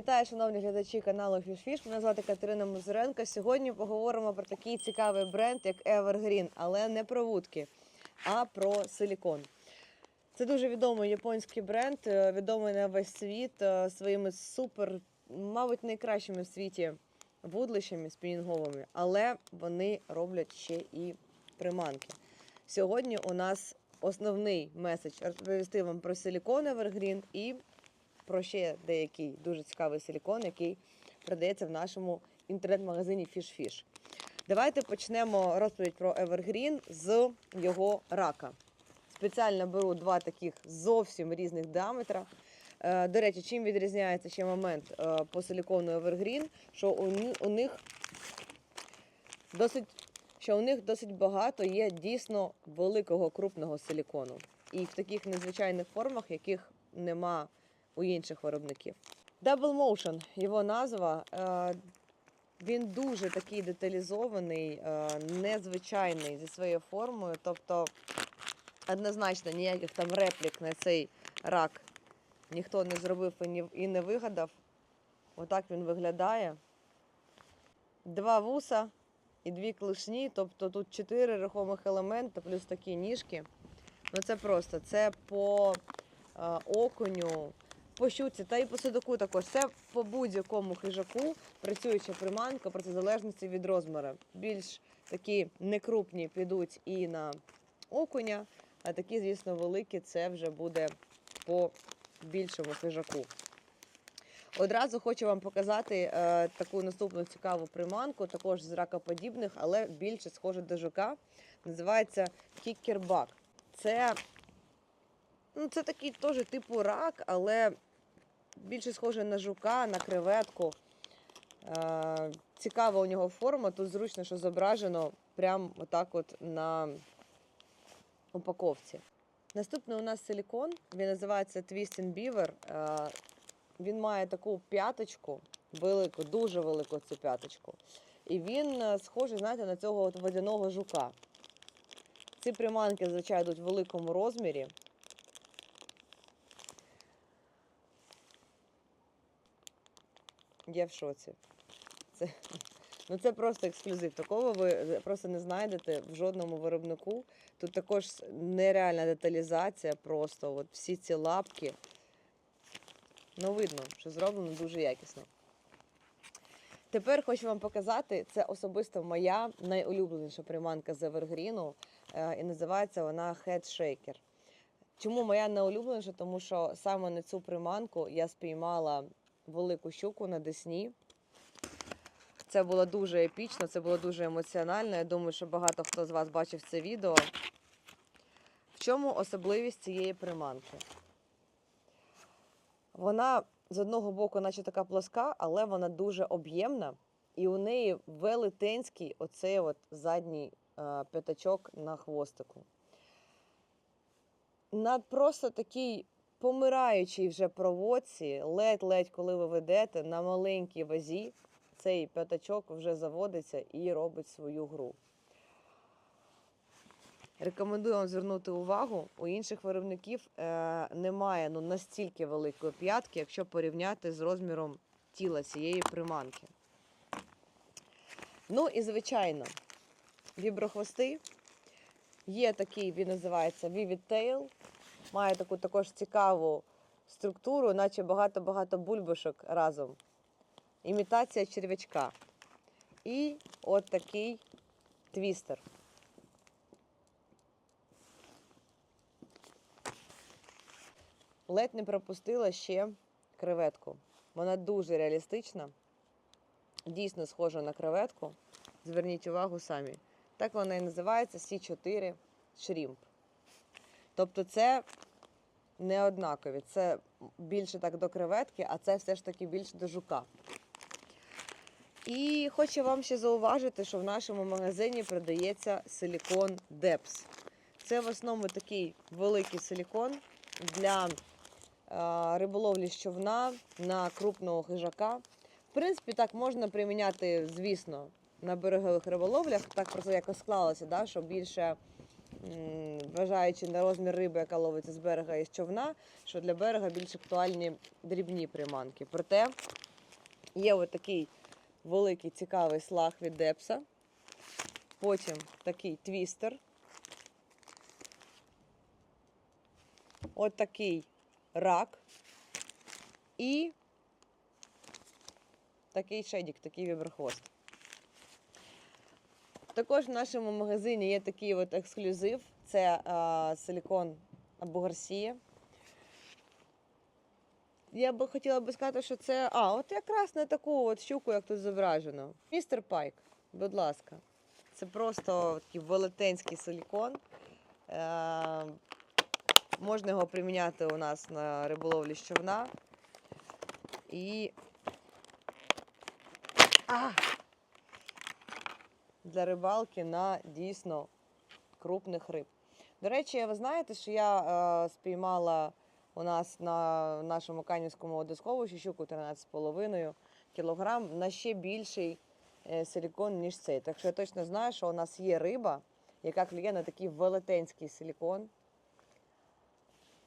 Вітаю, шановні глядачі каналу FishFish. Мене звати Катерина Музуренко. Сьогодні поговоримо про такий цікавий бренд, як Evergreen, але не про вудки, а про силікон. Це дуже відомий японський бренд, е, відомий на весь світ е, своїми супер, мабуть, найкращими в світі вудлищами спінінговими, але вони роблять ще і приманки. Сьогодні у нас основний меседж розповісти вам про силікон Evergreen і про ще деякий дуже цікавий силікон, який продається в нашому інтернет-магазині FishFish. Давайте почнемо розповідь про Evergreen з його рака. Спеціально беру два таких зовсім різних діаметра. Е, До речі, чим відрізняється ще момент е, по силікону Evergreen, що у них досить, що у них досить багато є дійсно великого крупного силікону. І в таких незвичайних формах, яких нема у інших виробників. Double Motion, його назва. е, Він дуже такий деталізований, е, незвичайний зі своєю формою. Тобто, однозначно, ніяких там реплік на цей рак ніхто не зробив і не вигадав. Отак він виглядає. Два вуса і дві клешні, тобто тут чотири рухомих елементи, плюс такі ніжки. Ну це просто це по е, окуню, по щуці та й по судаку також. Це по будь-якому хижаку працююча приманка, проти залежності від розміру. Більш такі некрупні підуть і на окуня, а такі, звісно, великі це вже буде по більшому хижаку. Одразу хочу вам показати е, таку наступну цікаву приманку, також з ракоподібних, але більше схоже до жука. Називається кікербак. Це, ну, це такий теж типу рак, але більше схоже на жука, на креветку. Е, цікава у нього форма. Тут зручно, що зображено прямо отак от на упаковці. Наступний у нас силікон, він називається Twist Beaver. Е, Він має таку п'яточку, велику, дуже велику цю п'яточку. І він е, схожий, знаєте, на цього водяного жука. Ці приманки, звичайно, йдуть в великому розмірі. Я в шоці. Це, ну це просто ексклюзив. Такого ви просто не знайдете в жодному виробнику. Тут також нереальна деталізація, просто от всі ці лапки. Ну, видно, що зроблено дуже якісно. Тепер хочу вам показати, це особисто моя найулюбленіша приманка з Evergreen, е, і називається вона Head Shaker. Чому моя найулюбленіша? Тому що саме на цю приманку я спіймала велику щуку на Десні. Це було дуже епічно, це було дуже емоціонально. Я думаю, що багато хто з вас бачив це відео. В чому особливість цієї приманки? Вона з одного боку, наче така плоска, але вона дуже об'ємна, і у неї велетенський оцей от задній е, п'ятачок на хвостику. На просто такій помираючій вже проводці, ледь-ледь, коли ви ведете на маленькій вазі, цей п'ятачок вже заводиться і робить свою гру. Рекомендую вам звернути увагу. У інших виробників е, немає ну, настільки великої п'ятки, якщо порівняти з розміром тіла цієї приманки. Ну і звичайно, віброхвости. Є такий, він називається Vivid Tail. Має таку також цікаву структуру, наче багато-багато бульбашок разом. Імітація черв'ячка. І от такий твістер. Ледь не пропустила ще креветку. Вона дуже реалістична, дійсно схожа на креветку. Зверніть увагу самі. Так вона і називається Сі4 Shrimp. Тобто це не однакові. Це більше так до креветки, а це все ж таки більше до жука. І хочу вам ще зауважити, що в нашому магазині продається силікон Депс. Це в основному такий великий силікон для е, риболовлі з човна на крупного хижака. В принципі, так можна приміняти, звісно, на берегових риболовлях. Так просто якось склалося, да, що більше, вважаючи на розмір риби, яка ловиться з берега і з човна, що для берега більш актуальні дрібні приманки. Проте Є ось такий великий цікавий слаг від Депса. Потім такий твістер. От такий рак. І такий шедік, такий віберхвост. Також в нашому магазині є такий от ексклюзив. Це а, силікон або Гарсія. Я би хотіла би сказати, що це. А, от якраз на таку от щуку, як тут зображено. Містер Пайк, будь ласка. Це просто такий велетенський силікон. Е, можна його приміняти у нас на риболовлі з човна. І. А! Для рибалки на дійсно крупних риб. До речі, ви знаєте, що я е, спіймала у нас на нашому канівському водосховищі щуку 13,5 кілограм на ще більший е, силікон, ніж цей. Так що я точно знаю, що у нас є риба, яка клює на такий велетенський силікон.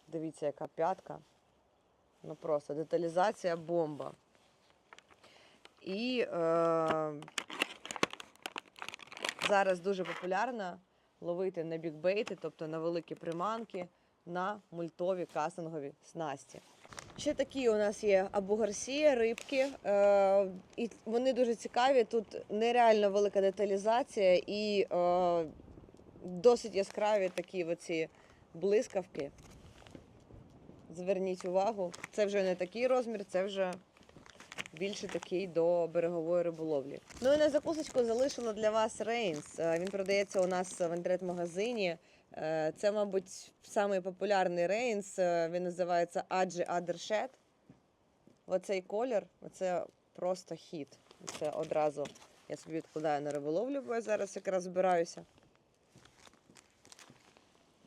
Дивіться, яка п'ятка. Ну просто деталізація бомба. І е, зараз дуже популярно ловити на бікбейти, тобто на великі приманки, на мультові кастингові снасті. Ще такі у нас є абу гарсія, рибки, е, і вони дуже цікаві. Тут нереально велика деталізація і е, досить яскраві такі оці блискавки. Зверніть увагу, це вже не такий розмір, це вже більше такий до берегової риболовлі. Ну і на закусочку залишила для вас Рейнс. Він продається у нас в інтернет-магазині. Е, Це, мабуть, самий популярний Рейнс. Він називається Adji Addershed. Оцей колір, це просто хіт. Це одразу я собі відкладаю на риболовлю, бо я зараз якраз збираюся.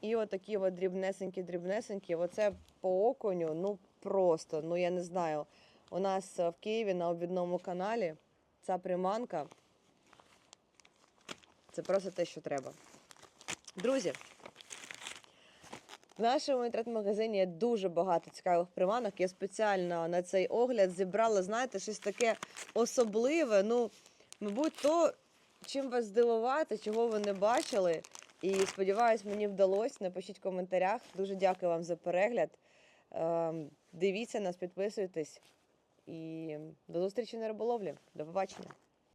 І отакі от дрібнесенькі-дрібнесенькі. Оце по окуню, ну просто, ну я не знаю. У нас е, в Києві на обідному каналі ця приманка. Це просто те, що треба. Друзі, в нашому інтернет-магазині є дуже багато цікавих приманок. Я спеціально на цей огляд зібрала, знаєте, щось таке особливе. Ну, мабуть, то, чим вас здивувати, чого ви не бачили. І сподіваюсь, мені вдалося. Напишіть в коментарях. Дуже дякую вам за перегляд. Ем, Дивіться нас, підписуйтесь. І до зустрічі на риболовлі. До побачення.